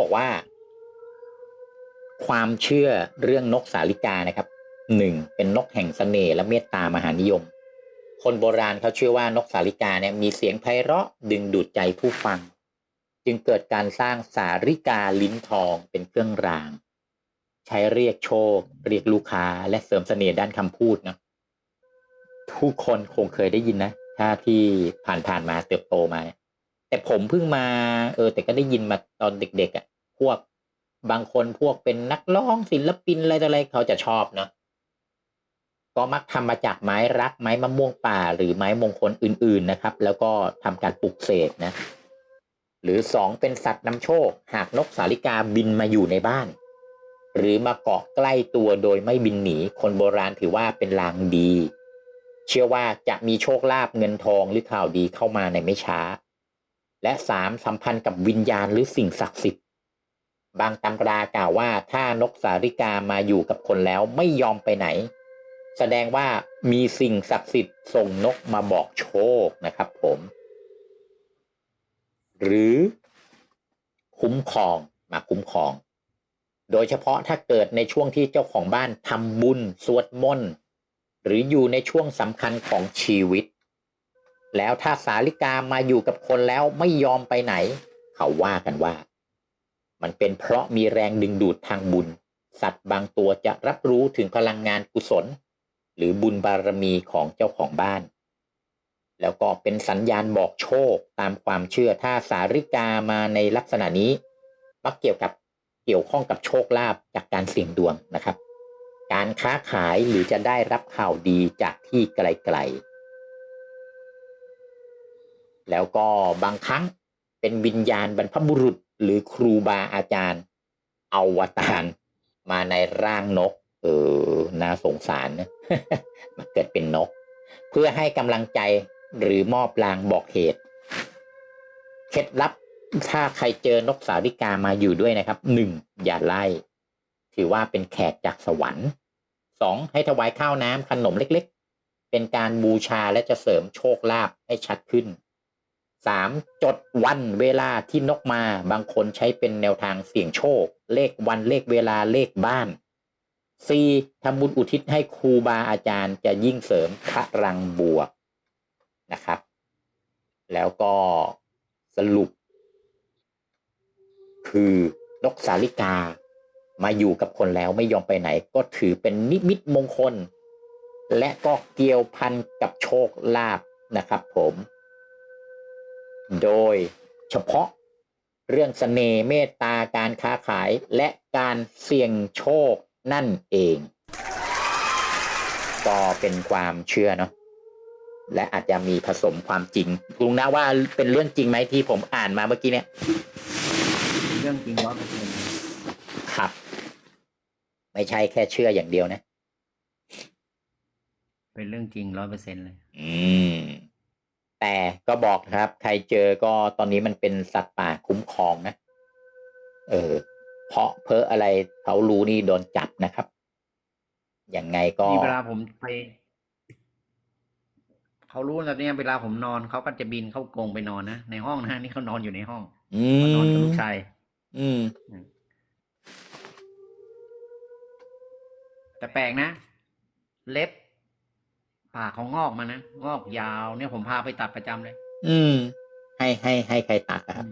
บอกว่า ความเชื่อเรื่องนกสาลิกานะครับหนึ่งเป็นนกแห่งเสน่ห์และเมตตามหานิยม คนโบราณเขาเชื่อว่านกสาลิกาเนี่ยมีเสียงไพเราะดึงดูดใจผู้ฟัง จึงเกิดการสร้างสาริกาลิ้นทองเป็นเครื่องราง ใช้เรียกโชค เรียกลูกค้า และเสริมเสน่ห์ด้านคำพูดนะทุกคนคงเคยได้ยินนะ ถ้าที่ผ่านๆมาเติบโตมาเนี่ย แต่ผมเพิ่งมาเออแต่ก็ได้ยินมาตอนเด็กๆอะ่ะพวกบางคนพวกเป็นนักร้องศิลปินอะไรต่ออะไรเขาจะชอบเนาะก็มักทำมาจากไม้รักไม้มะม่วงป่า หรือไม้มงคลอื่น ๆนะครับ แล้วก็ทำการปลุกเสกนะ หรือสองเป็นสัตว์นำโชค หากนกสาลิกาบินมาอยู่ในบ้าน หรือมาเกาะใกล้ตัวโดยไม่บินหนีคนโบราณถือว่าเป็นลางดี เชื่อว่าจะมีโชคลาภเงินทองหรือข่าวดีเข้ามาในไม่ช้า และสามสัมพันธ์กับวิญญาณหรือสิ่งศักดิ์สิทธิ์ บางตำรากล่าวว่าถ้านกสาริกามาอยู่กับคนแล้วไม่ยอมไปไหน แสดงว่ามีสิ่งศักดิ์สิทธิ์ส่งนกมาบอกโชคนะครับผม หรือคุ้มครองมาคุ้มครอง โดยเฉพาะถ้าเกิดในช่วงที่เจ้าของบ้านทำบุญ สวดมนต์ หรืออยู่ในช่วงสำคัญของชีวิต แล้วถ้าสาลิกามาอยู่กับคนแล้วไม่ยอมไปไหน เขาว่ากันว่า มันเป็นเพราะมีแรงดึงดูดทางบุญ สัตว์บางตัวจะรับรู้ถึงพลังงานกุศล หรือบุญบารมีของเจ้าของบ้าน แล้วก็เป็นสัญญาณบอกโชคตามความเชื่อถ้าสาริกามาในลักษณะนี้ มักเกี่ยวกับเกี่ยวข้องกับโชคลาภจากการเสี่ยงดวงนะครับ การค้าขายหรือจะได้รับข่าวดีจากที่ไกลๆ แล้วก็บางครั้งเป็นวิญญาณบรรพบุรุษหรือครูบาอาจารย์อวตารมาในร่างนก เออน่าสงสารนะมันเกิดเป็นนก เพื่อให้กำลังใจหรือมอบลางบอกเหตุ เคล็ดลับถ้าใครเจอนกสาริกามาอยู่ด้วยนะครับหนึ่งอย่าไล่ ถือว่าเป็นแขกจากสวรรค์สองให้ถวายข้าวน้ำขนมเล็ก ๆ เป็นการบูชาและจะเสริมโชคลาภให้ชัดขึ้น สามจดวันเวลาที่นกมา บางคนใช้เป็นแนวทางเสี่ยงโชค เลขวันเลขเวลาเลขบ้านสี่ทำบุญอุทิศให้ครูบาอาจารย์จะยิ่งเสริมพลังบวกนะครับ แล้วก็สรุป คือนกสาลิกามาอยู่กับคนแล้วไม่ยอมไปไหน ก็ถือเป็นนิมิตมงคล และก็เกี่ยวพันกับโชคลาภนะครับผม โดยเฉพาะเรื่องเสน่ห์เมตตาการค้าขายและการเสี่ยงโชคนั่นเอง ก็เป็นความเชื่อเนาะและอาจจะมีผสมความจริงลุงนะว่าเป็นเรื่องจริงไหมที่ผมอ่านมาเมื่อกี้เนี่ย เรื่องจริงร้อยเปอร์เซ็นต์ครับ ไม่ใช่แค่เชื่ออย่างเดียวนะ เป็นเรื่องจริงร้อยเปอร์เซ็นต์เลย อืม แต่ก็บอกนะครับ ใครเจอก็ตอนนี้มันเป็นสัตว์ป่าคุ้มครองนะ เออ เพราะเพออะไรเขารู้นี่โดนจับนะครับอย่างไงก็นี่เวลาผมไปเขารู้แบบเนี้ยเวลาผมนอนเขาก็จะบินเข้ากรงไปนอนนะในห้องนะนี่เขานอนอยู่ในห้องอืเขานอนกับมลูกชายอืม แต่แปลกนะ เล็บ ปากเขางอกมานะงอกยาวเนี่ยผมพาไปตัดประจำเลย อืม ให้ให้ให้ใครตัดอะครับ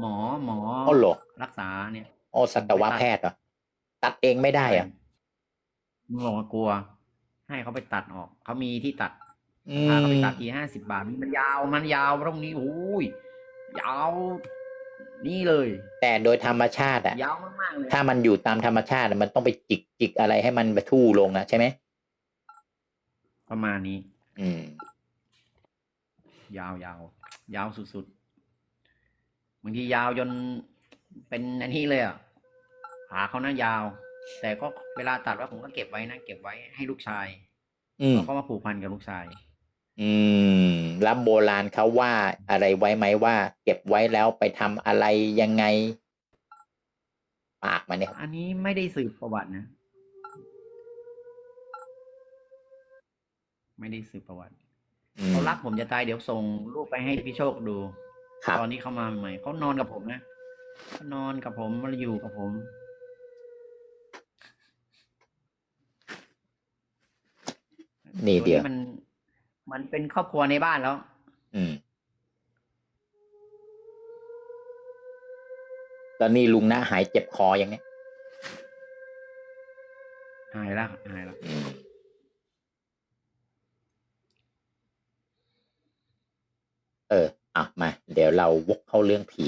หมอหมออ๋อเหรอรักษาเนี่ยโอ้สัตวแพทย์เหรอตัดเองไม่ได้เหรอะมึงบอกว่ากลัว ให้เขาไปตัดออกเขามีที่ตัดอืพาเขาไปมตัดทีห้าสิบาทมันยาวมันยาวตรงนี้โอ้ยยาวนี่เลย แต่โดยธรรมชาติอะยาวมากๆเลยถ้ามันอยู่ตามธรรมชาติอะมันต้องไปจิกจิกอะไรให้มันไปทู่ลงนะใช่ไหม ประมาณนี้ อืม ยาวยาวยาวสุดๆบางทียาวจนเป็นอันนี้เลยอะขาเขานะยาว แต่ก็เวลาตัดว่าผมก็เก็บไว้นะเก็บไว้ให้ลูกชายอืมเพราะเขามาผูกพันกับลูกชาย อืมแล้วโบราณเขาว่าอะไรไว้ไหมว่า เก็บไว้แล้วไปทำอะไรยังไง ปากมันเนี่ย อันนี้ไม่ได้สืบประวัตินะ ไม่ได้สืบประวัติอืมเขารักผมจะตายเดี๋ยวส่งรูปไปให้พี่โชคดูครับตอนนี้เขามาใหม่เขานอนกับผมนะก็นอนกับผมมาอยู่กับผม นี่เดียวมัน มันเป็นครอบครัวในบ้านแล้ว อืมแล้วนี่ลุงนะหายเจ็บคอยังเนี้ยหายแล้วหายแล้ว อืม เอออะมา เดี๋ยวเราวกเข้าเรื่องผี